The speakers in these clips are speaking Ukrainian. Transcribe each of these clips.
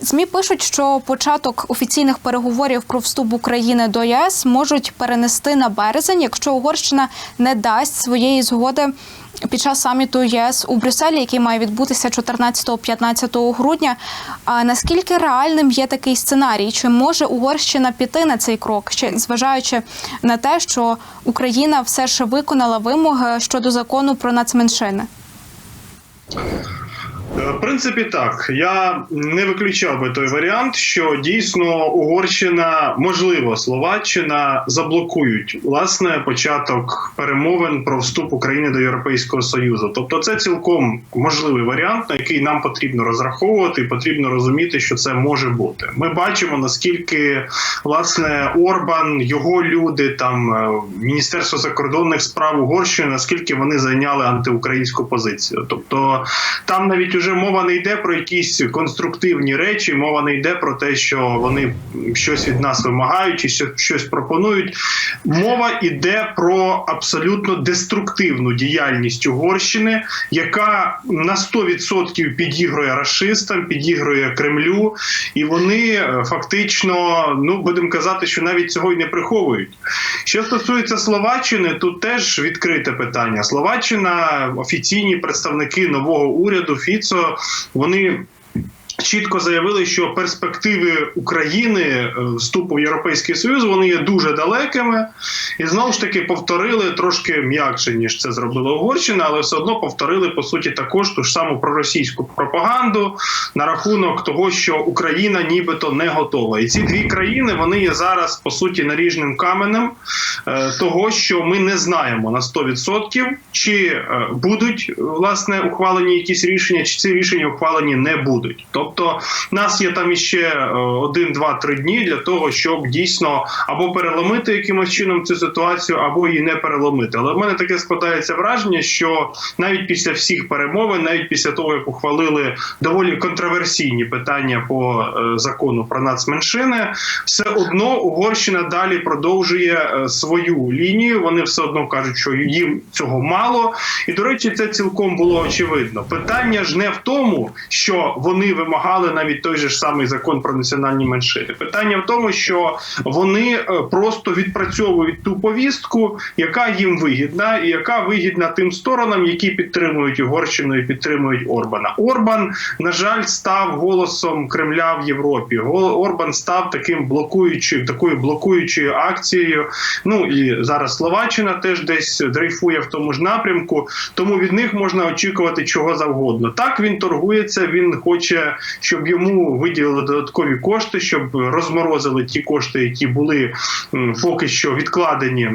ЗМІ пишуть, що початок офіційних переговорів про вступ України до ЄС можуть перенести на березень, якщо Угорщина не дасть своєї згоди під час саміту ЄС у Брюсселі, який має відбутися 14-15 грудня. А наскільки реальним є такий сценарій? Чи може Угорщина піти на цей крок, ще зважаючи на те, що Україна все ж виконала вимоги щодо закону про нацменшини? Е, В принципі, так я не виключав би той варіант, що дійсно Угорщина, можливо, Словаччина заблокують власне початок перемовин про вступ України до Європейського Союзу. Тобто, це цілком можливий варіант, на який нам потрібно розраховувати, потрібно розуміти, що це може бути. Ми бачимо наскільки власне Орбан, його люди, там е, Міністерство закордонних справ Угорщини, наскільки вони зайняли антиукраїнську позицію. Тобто там навіть уже мова не йде про якісь конструктивні речі, мова не йде про те, що вони щось від нас вимагають чи щось пропонують. Мова йде про абсолютно деструктивну діяльність Угорщини, яка на 100% підігрує расистам, підігрує Кремлю, і вони е, фактично, ну будемо казати, що навіть цього й не приховують. Що стосується Словаччини, тут теж відкрите питання. Словаччина, офіційні представники нового уряду Фіцо, вони. Чітко заявили, що перспективи України е, вступу в Європейський Союз вони є дуже далекими, і знову ж таки повторили трошки м'якше ніж це зробила Угорщина, але все одно повторили по суті також ту ж саму проросійську пропаганду на рахунок того, що Україна нібито не готова. І ці дві країни вони є зараз по суті наріжним каменем е, того, що ми не знаємо на 100%, чи е, будуть власне ухвалені якісь рішення, чи ці рішення ухвалені не будуть. Тобто, в нас є там іще е, один, два, три дні для того, щоб дійсно або переломити якимось чином цю ситуацію, або її не переломити. Але в мене таке складається враження, що навіть після всіх перемовин, навіть після того, як ухвалили доволі контроверсійні питання по е, закону про нацменшини, все одно Угорщина далі продовжує е, свою лінію. Вони все одно кажуть, що їм цього мало. І до речі, це цілком було очевидно. Питання ж не в тому, що вони вимагали навіть той же ж самий закон про національні меншини. Питання в тому, що вони е, просто відпрацьовують ту повістку, яка їм вигідна, і яка вигідна тим сторонам, які підтримують Угорщину і підтримують Орбана. Орбан, на жаль, став голосом Кремля в Європі. Орбан став таким блокуючим, такою блокуючою акцією. Ну і зараз Словаччина теж десь дрейфує в тому ж напрямку. Тому від них можна очікувати чого завгодно. Так він торгується. Він хоче, щоб йому виділили додаткові кошти, щоб розморозили ті кошти, які були поки що відкладені.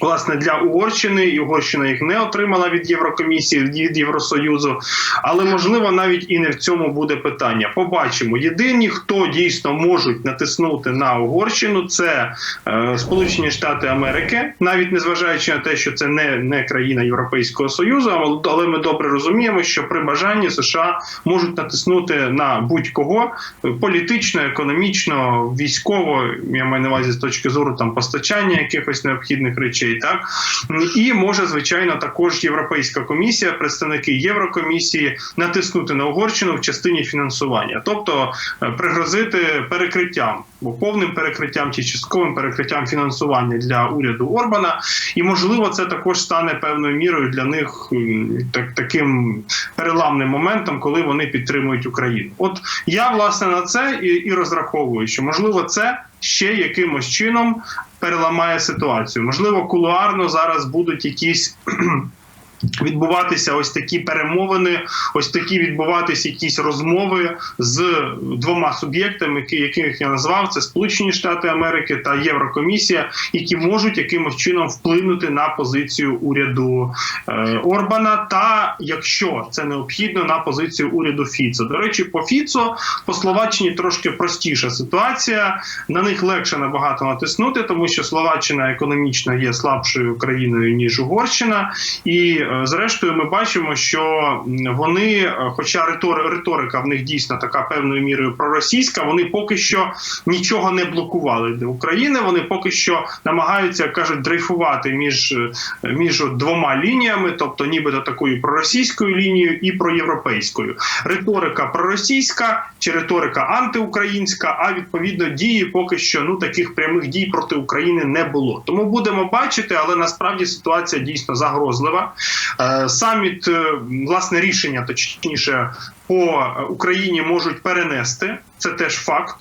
Власне, для Угорщини і Угорщина їх не отримала від Єврокомісії, від Євросоюзу, але можливо навіть і не в цьому буде питання. Побачимо. Єдині, хто дійсно можуть натиснути на Угорщину, це е, Сполучені Штати Америки, навіть незважаючи на те, що це не, не країна Європейського Союзу, але- ми добре розуміємо, що при бажанні США можуть натиснути на будь-кого політично, економічно, військово. Я маю на увазі з точки зору там постачання якихось необхідних речей, так? І може звичайно також Європейська комісія, представники Єврокомісії натиснути на Угорщину в частині фінансування, тобто е, пригрозити перекриттям, повним перекриттям чи частковим перекриттям фінансування для уряду Орбана, і можливо це також стане певною мірою для них так, таким переламним моментом, коли вони підтримують Україну. От я власне на це і, і розраховую, що можливо це ще якимось чином переламає ситуацію. Можливо, кулуарно зараз будуть якісь. Відбуватися ось такі перемовини, ось такі відбуватися якісь розмови з двома суб'єктами, яких я назвав це Сполучені Штати Америки та Єврокомісія, які можуть якимось чином вплинути на позицію уряду е, Орбана, та якщо це необхідно, на позицію уряду Фіцо. До речі, по Фіцо по Словаччині трошки простіша ситуація. На них легше набагато натиснути, тому що Словаччина економічно є слабшою країною ніж Угорщина, і зрештою, ми бачимо, що вони, е, хоча ритор- риторика в них дійсно така певною мірою проросійська, вони поки що нічого не блокували для України. Вони поки що намагаються, кажуть, дрейфувати між, е, між двома лініями, тобто нібито такою проросійською лінією і проєвропейською. Риторика проросійська чи риторика антиукраїнська, а відповідно дії поки що ну таких прямих дій проти України не було. Тому будемо бачити, але насправді ситуація дійсно загрозлива. Е, Саміт, е, власне, рішення, точніше, по Україні можуть перенести. Це теж факт.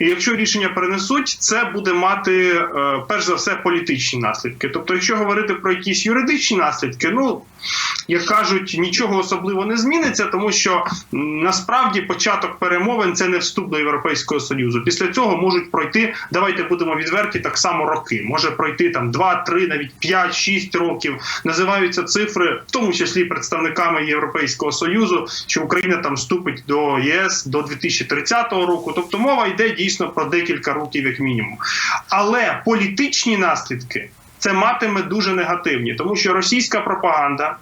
І якщо рішення перенесуть, це буде мати е, перш за все політичні наслідки. Тобто, якщо говорити про якісь юридичні наслідки, ну як кажуть, нічого особливо не зміниться, тому що насправді початок перемовин це не вступ до Європейського союзу. Після цього можуть пройти. Давайте будемо відверті так само роки. Може пройти там 2, 3, навіть 5, 6 років. Називаються цифри, в тому числі представниками Європейського союзу, що Україна там вступить до ЄС до 2030 року. Тобто мова йде дійсно про декілька років, як мінімум. Але політичні наслідки це матиме дуже негативні, тому що російська пропаганда.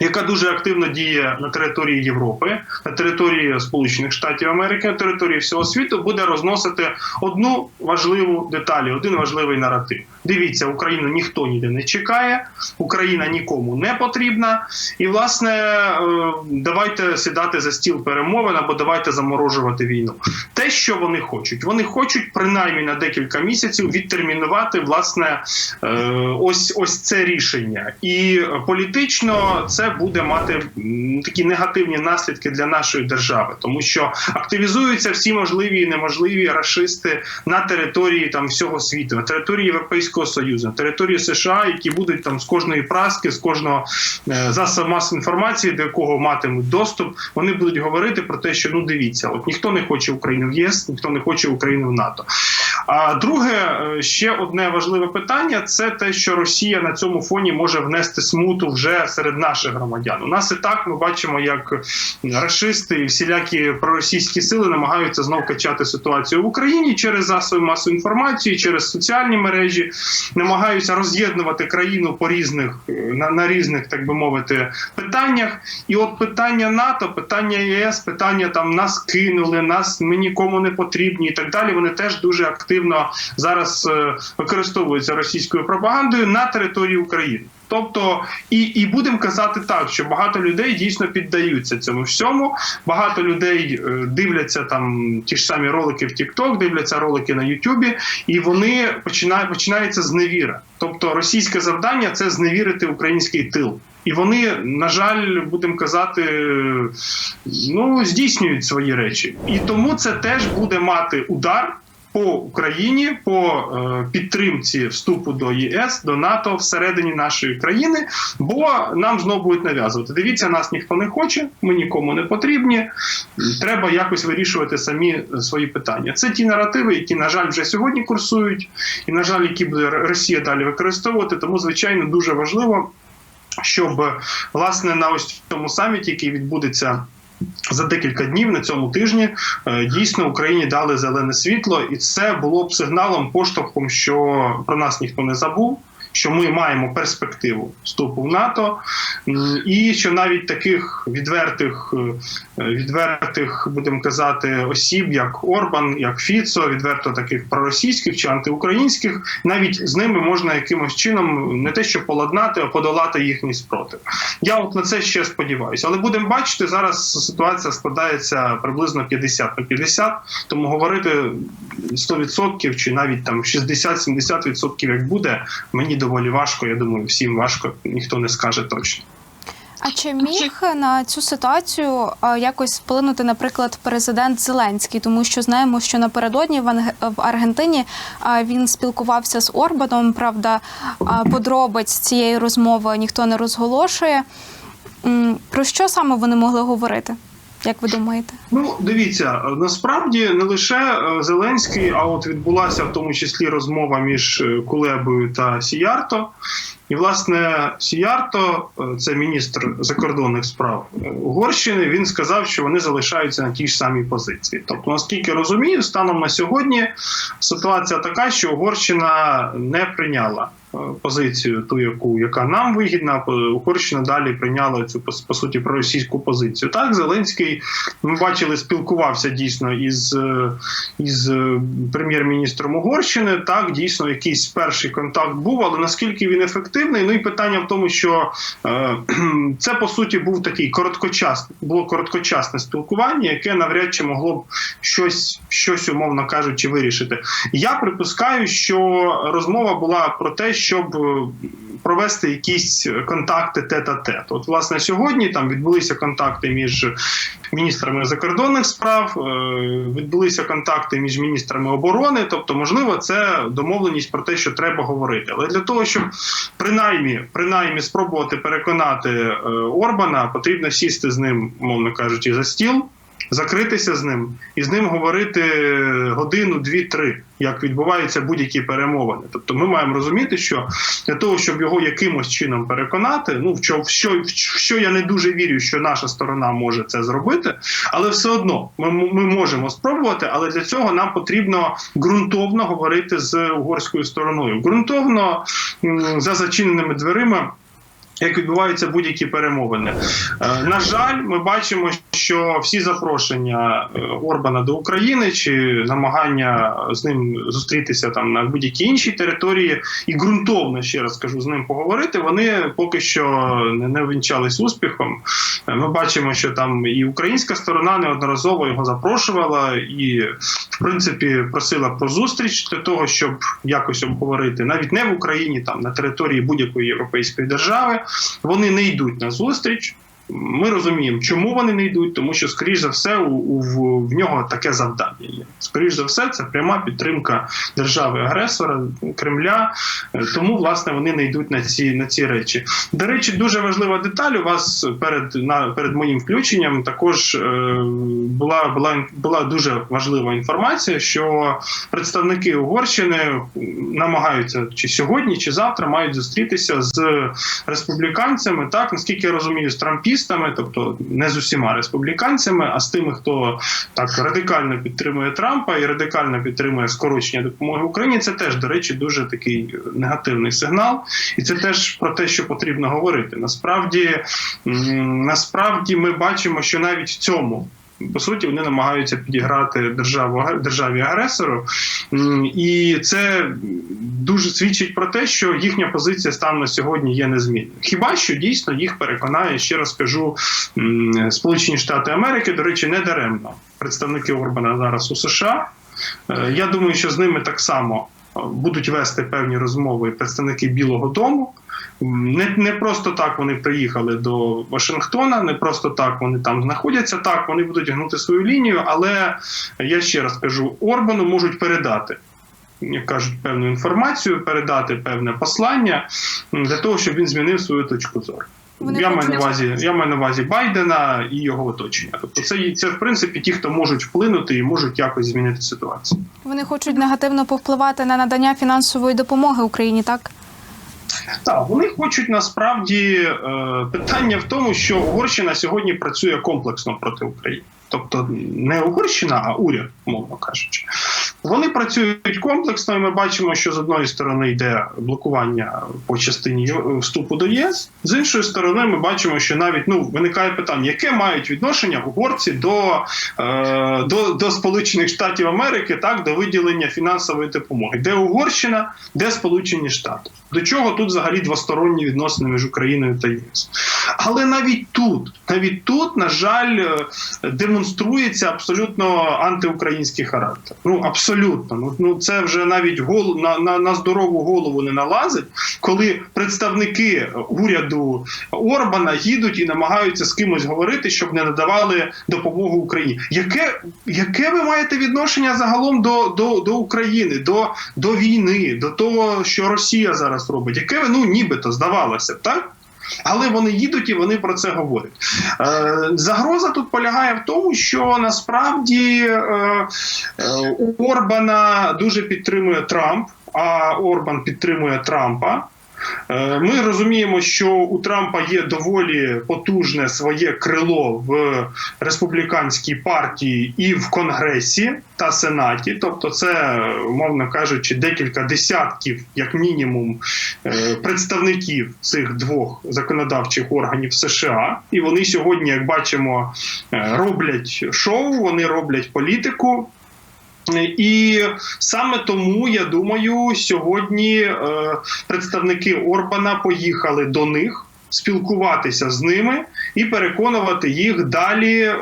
Яка дуже активно діє на території Європи, на території Сполучених Штатів Америки, на території всього світу, буде розносити одну важливу деталь, один важливий наратив. Дивіться, Україну ніхто ніде не чекає, Україна нікому не потрібна. І, власне, е, давайте сідати за стіл перемовин або давайте заморожувати війну. Те, що вони хочуть, вони хочуть принаймні на декілька місяців відтермінувати власне е, ось ось це рішення, і політично це буде мати такі негативні наслідки для нашої держави, тому що активізуються всі можливі і неможливі рашисти на території там всього світу, на території Європейського союзу, на території США, які будуть там з кожної праски, з кожного е, засобу масової інформації, до якого матимуть доступ, вони будуть говорити про те, що ну дивіться, от ніхто не хоче Україну в ЄС, ніхто не хоче Україну в НАТО. А друге, е, ще одне важливе питання це те, що Росія на цьому фоні може внести смуту вже серед наших громадян. У нас і так ми бачимо, як рашисти і всілякі проросійські сили намагаються знов качати ситуацію в Україні через засоби масової інформації, через соціальні мережі, намагаються роз'єднувати країну по різних е, на, на різних, так би мовити, питаннях. І от питання НАТО, питання ЄС, питання там нас кинули, нас ми нікому не потрібні і так далі. Вони теж дуже активно зараз е, використовуються російською пропагандою на території України. Тобто, і, і будемо казати так, що багато людей дійсно піддаються цьому всьому. Багато людей е, дивляться там ті ж самі ролики в TikTok, дивляться ролики на YouTube, і вони починають починається зневіра. Тобто, російське завдання це зневірити український тил. І вони, на жаль, будемо казати, ну здійснюють свої речі, і тому це теж буде мати удар по Україні по е, підтримці вступу до ЄС до НАТО всередині нашої країни, бо нам знову будуть нав'язувати. Дивіться, нас ніхто не хоче, ми нікому не потрібні. Треба якось вирішувати самі свої питання. Це ті наративи, які на жаль вже сьогодні курсують, і на жаль, які буде Росія далі використовувати. Тому звичайно дуже важливо, щоб власне на ось цьому саміті, який відбудеться. За декілька днів на цьому тижні е, дійсно Україні дали зелене світло, і це було б сигналом поштовхом, що про нас ніхто не забув. Що ми маємо перспективу вступу в НАТО, і що навіть таких відвертих, е, відвертих, будемо казати, осіб, як Орбан, як Фіцо, відверто таких проросійських чи антиукраїнських, навіть з ними можна якимось чином не те, що поладнати, а подолати їхній спротив. Я от на це ще сподіваюся. Але будемо бачити, зараз ситуація складається приблизно 50 на 50, тому говорити 100% чи навіть там 60-70% як буде, мені доволі важко. Я думаю, всім важко, ніхто не скаже точно. А чи міг на цю ситуацію якось вплинути, наприклад, президент Зеленський, тому що знаємо, що напередодні в Аргентині він спілкувався з Орбаном. Правда, подробиць цієї розмови ніхто не розголошує. Про що саме вони могли говорити? Як ви думаєте? Ну, дивіться, насправді не лише е, Зеленський, а от відбулася в тому числі розмова між е, Кулебою та Сіярто. І, власне, Сіярто, е, це міністр закордонних справ Угорщини, він сказав, що вони залишаються на тій ж самій позиції. Тобто, наскільки розумію, станом на сьогодні ситуація така, що Угорщина не прийняла позицію, ту, яку яка нам вигідна. По- Угорщина далі прийняла цю по, суті проросійську позицію. Так, Зеленський ми бачили, спілкувався дійсно із, е, із е, прем'єр-міністром Угорщини. Так, дійсно, якийсь перший контакт був, але наскільки він ефективний? Ну і питання в тому, що е, це по суті був такий короткочасний, було короткочасне спілкування, яке навряд чи могло б щось, щось умовно кажучи, вирішити. Я припускаю, що розмова була про те, щоб е, провести якісь контакти тет-а-тет. От, власне, сьогодні там відбулися контакти між міністрами закордонних справ, е, відбулися контакти між міністрами оборони. Тобто, можливо, це домовленість про те, що треба говорити. Але для того, щоб принаймні, принаймні спробувати переконати е, Орбана, потрібно сісти з ним, мовно кажучи, за стіл. Закритися з ним і з ним говорити годину, дві-три, як відбуваються будь-які перемовини. Тобто, ми маємо розуміти, що для того, щоб його якимось чином переконати, ну в що, в що, в що я не дуже вірю, що наша сторона може це зробити, але все одно ми, ми можемо спробувати. Але для цього нам потрібно ґрунтовно говорити з угорською стороною. Ґрунтовно за зачиненими дверима. Як відбуваються будь-які перемовини, Е, на жаль, ми бачимо, що всі запрошення е, Орбана до України чи намагання з ним зустрітися там на будь-якій іншій території і ґрунтовно ще раз кажу з ним поговорити. Вони поки що не, не вінчались успіхом. Е, Ми бачимо, що там і українська сторона неодноразово його запрошувала і, в принципі, просила про зустріч для того, щоб якось обговорити навіть не в Україні, там на території будь-якої європейської держави. Вони не йдуть на зустріч. Ми розуміємо, чому вони не йдуть, тому що, скоріш за все, у, у в, нього таке завдання є. Скоріш за все, це пряма підтримка держави-агресора Кремля. Тому, власне, вони не йдуть на ці на ці речі. До речі, дуже важлива деталь. У вас перед на перед моїм включенням також е, була була була дуже важлива інформація, що представники Угорщини намагаються чи сьогодні, чи завтра мають зустрітися з республіканцями. Так наскільки я розумію, з трампістами, тобто не з усіма республіканцями, а з тими, хто так радикально підтримує Трампа і радикально підтримує скорочення допомоги Україні. Це теж, до речі, дуже такий негативний сигнал, і це теж про те, що потрібно говорити. Насправді, насправді, ми бачимо, що навіть в цьому. По суті, вони намагаються підіграти державу державі агресору, і це дуже свідчить про те, що їхня позиція станом на сьогодні є незмінною. Хіба що дійсно їх переконає, ще раз кажу, Сполучені Штати Америки, до речі, не даремно. Представники Орбана зараз у США. Е, Я думаю, що з ними так само будуть вести певні розмови представники Білого Дому. Не, не просто так вони приїхали до Вашингтона, не просто так вони там знаходяться. Так, вони будуть гнути свою лінію, але я ще раз кажу, Орбану можуть передати. Як кажуть, певну інформацію, передати певне послання для того, щоб він змінив свою точку зору. Вони я маю на увазі, я маю на увазі Байдена і його оточення. Тобто, це це в принципі ті, хто можуть вплинути і можуть якось змінити ситуацію. Вони хочуть негативно повпливати на надання фінансової допомоги Україні, так? Так, вони хочуть насправді е, питання в тому, що Угорщина сьогодні працює комплексно проти України. Тобто не Угорщина, а уряд, мовно кажучи. Вони працюють комплексно, і ми бачимо, що з одної сторони йде блокування по частині вступу до ЄС, з іншої сторони, ми бачимо, що навіть ну виникає питання, яке мають відношення угорці до, е, до, до Сполучених Штатів Америки, так до виділення фінансової допомоги, де Угорщина, де Сполучені Штати. До чого тут взагалі двосторонні відносини між Україною та ЄС? Але навіть тут, навіть тут, на жаль, е, демонструється абсолютно антиукраїнський характер. Ну абсолютно. Ну, ну це вже навіть гол на, на, на здорову голову не налазить, коли представники уряду Орбана їдуть і намагаються з кимось говорити, щоб не надавали допомогу Україні. Яке, яке ви маєте відношення загалом до, до, до України, до, до війни, до того, що Росія зараз робить? Яке ви ну нібито здавалося б, так? Але вони їдуть і вони про це говорять. Е, загроза тут полягає в тому, що насправді е, е, Орбана дуже підтримує Трамп, а Орбан підтримує Трампа. Е, Ми розуміємо, що у Трампа є доволі потужне своє крило в республіканській партії і в Конгресі та Сенаті. Тобто, це, умовно кажучи, декілька десятків, як мінімум, е, представників цих двох законодавчих органів США. І вони сьогодні, як бачимо, е, роблять шоу, вони роблять політику. І саме тому я думаю, сьогодні е, представники Орбана поїхали до них спілкуватися з ними і переконувати їх далі, е,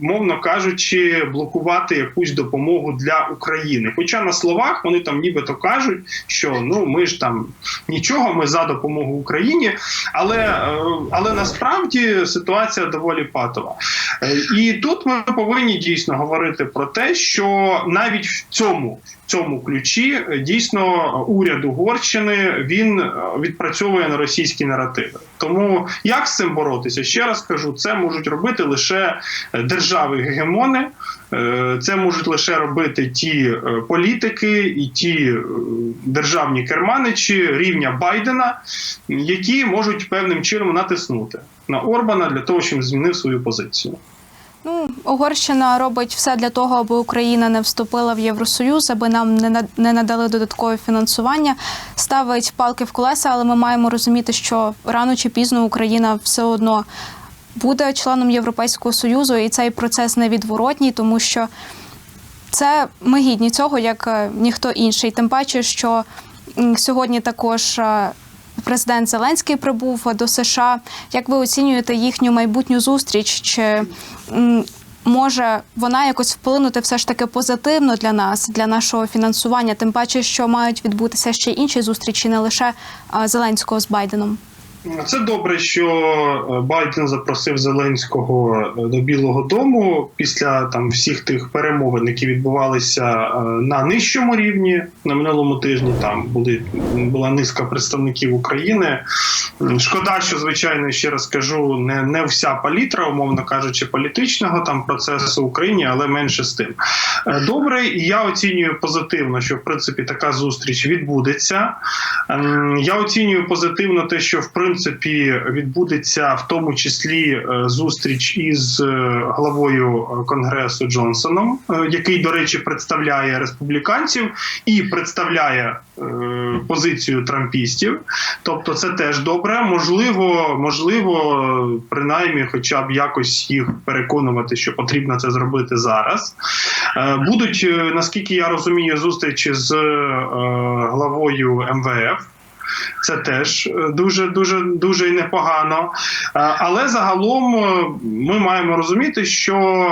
мовно кажучи, блокувати якусь допомогу для України. Хоча на словах вони там нібито кажуть, що ну ми ж там нічого, ми за допомогу Україні, але, е, але насправді ситуація доволі патова. Е, І тут ми повинні дійсно говорити про те, що навіть в цьому цьому ключі дійсно уряд Угорщини він відпрацьовує на російські наративи. Тому як з цим боротися? Ще раз кажу, це можуть робити лише е, держави-гегемони. Е, Це можуть лише робити ті е, політики і ті державні керманичі рівня Байдена, які можуть певним чином натиснути на Орбана для того, щоб змінив свою позицію. Ну, Угорщина робить все для того, аби Україна не вступила в Євросоюз, аби нам не надали додаткове фінансування, ставить палки в колеса, але ми маємо розуміти, що рано чи пізно Україна все одно буде членом Європейського союзу, і цей процес невідворотній, тому що це ми гідні цього, як е, ніхто інший. Тим паче, що сьогодні також. Президент Зеленський прибув до США. Як ви оцінюєте їхню майбутню зустріч? Чи може вона якось вплинути все ж таки позитивно для нас, для нашого фінансування? Тим паче, що мають відбутися ще інші зустрічі, не лише Зеленського з Байденом. Це добре, що е, Байден запросив Зеленського е, до Білого Дому після там всіх тих перемовин, які відбувалися е, на нижчому рівні на минулому тижні. Там були була низка представників України. Шкода, що звичайно ще раз кажу, не, не вся палітра, умовно кажучи, політичного там процесу в Україні, але менше з тим. Добре, і я оцінюю позитивно, що в принципі така зустріч відбудеться. Я оцінюю позитивно те, що в принципі відбудеться в тому числі е, зустріч із е, главою е, конгресу Джонсоном, який, до речі, представляє республіканців і представляє позицію трампістів. Тобто, це теж добре. Можливо, можливо, принаймні, хоча б якось їх переконувати, що потрібно це зробити зараз. Будуть, наскільки я розумію, зустрічі з главою МВФ. Це теж е, дуже дуже дуже і непогано. Е, Але загалом е, ми маємо розуміти, що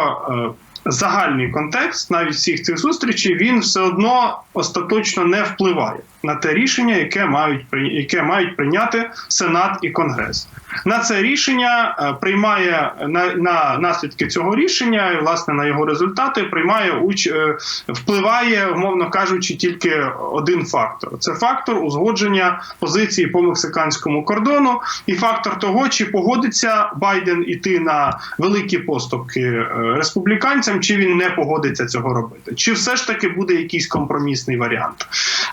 загальний контекст навіть всіх цих зустрічей він все одно остаточно не впливає на те рішення, яке мають яке мають прийняти Сенат і Конгрес. На це рішення е, приймає на, на наслідки цього рішення, і власне на його результати приймає уч е, впливає, умовно кажучи, тільки один фактор: це фактор узгодження позиції по мексиканському кордону, і фактор того, чи погодиться Байден іти на великі поступки е, республіканцям, чи він не погодиться цього робити, чи все ж таки буде якийсь компромісний варіант.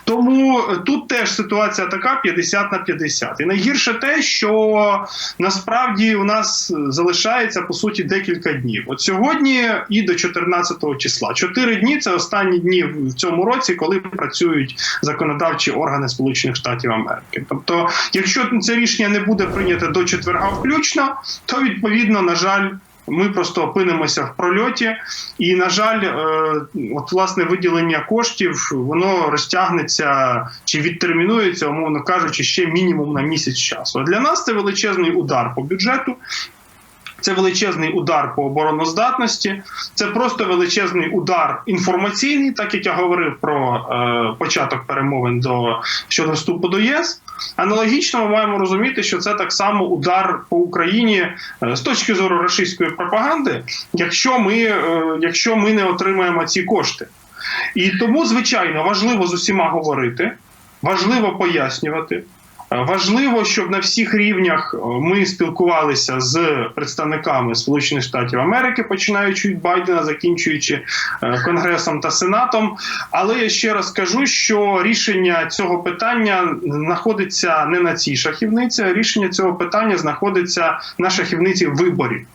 Тому е, тут теж ситуація така 50 на 50. І найгірше те, що насправді у нас залишається по суті декілька днів. От сьогодні і до 14 числа. Чотири дні це останні дні в цьому році, коли працюють законодавчі органи Сполучених Штатів Америки. Тобто, якщо це рішення не буде прийнято до четверга включно, то відповідно, на жаль. Ми просто опинимося в прольоті, і на жаль, е, от власне виділення коштів воно розтягнеться чи відтермінується, умовно кажучи, ще мінімум на місяць часу. А для нас це величезний удар по бюджету. Це величезний удар по обороноздатності, це просто величезний удар інформаційний, так як я говорив про е, початок перемовин до щодо вступу до ЄС. Аналогічно ми маємо розуміти, що це так само удар по Україні е, з точки зору рашистської пропаганди, якщо ми, е, якщо ми не отримаємо ці кошти. І тому, звичайно, важливо з усіма говорити, важливо пояснювати. Важливо, щоб на всіх рівнях е, ми спілкувалися з представниками Сполучених Штатів Америки, починаючи від Байдена, закінчуючи е, Конгресом та Сенатом. Але я ще раз кажу, що рішення цього питання знаходиться не на цій шахівниці, а рішення цього питання знаходиться на шахівниці виборів.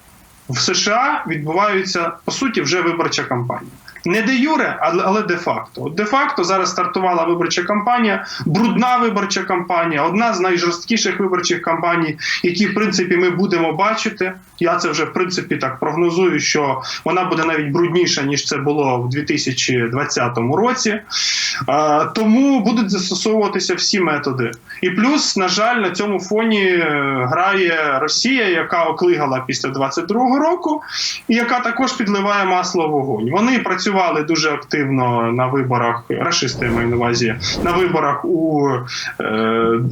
В США відбуваються по суті вже виборча кампанія. Не де юре, але, де факто. Де факто зараз стартувала виборча кампанія, брудна виборча кампанія, одна з найжорсткіших виборчих кампаній, які в принципі ми будемо бачити. Я це вже в принципі так прогнозую, що вона буде навіть брудніша ніж це було в 2020 році. Е, тому будуть застосовуватися всі методи. І плюс, на жаль, на цьому фоні е, грає Росія, яка оклигала після 22-го року, і яка також підливає масло в вогонь. Вони працювали дуже активно на виборах, рашисти я маю на увазі, на виборах у, е,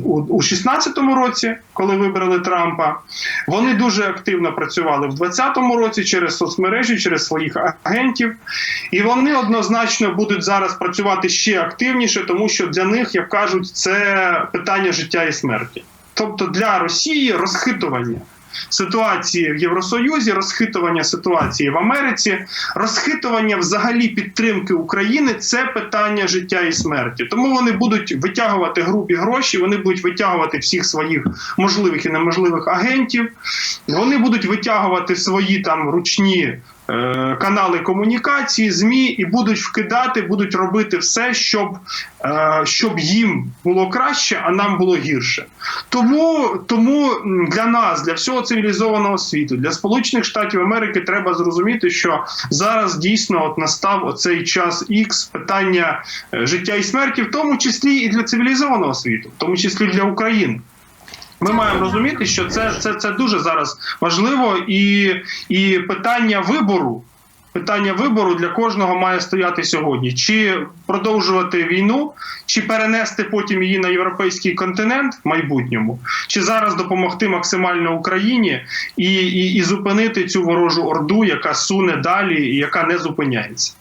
у, у 16-му році, коли вибрали Трампа. Вони дуже активно працювали в 20-му році через соцмережі, через своїх агентів. І вони однозначно будуть зараз працювати ще активніше, тому що для них, як кажуть, це питання життя і смерті. Тобто для Росії розхитування ситуації в Євросоюзі, розхитування ситуації в Америці, розхитування взагалі підтримки України це питання життя і смерті. Тому вони будуть витягувати грубі гроші, вони будуть витягувати всіх своїх можливих і неможливих агентів, вони будуть витягувати свої там ручні. Е, Канали комунікації, змі і будуть вкидати, будуть робити все, щоб, е, щоб їм було краще, а нам було гірше. Тому, тому для нас, для всього цивілізованого світу, для Сполучених Штатів Америки треба зрозуміти, що зараз дійсно от настав оцей час ікс питання е, життя і смерті, в тому числі і для цивілізованого світу, в тому числі для України. Ми маємо розуміти, що це, це, це дуже зараз важливо, і, і питання вибору. Питання вибору для кожного має стояти сьогодні: чи продовжувати війну, чи перенести потім її на європейський континент в майбутньому, чи зараз допомогти максимально Україні і, і, і зупинити цю ворожу орду, яка суне далі і яка не зупиняється.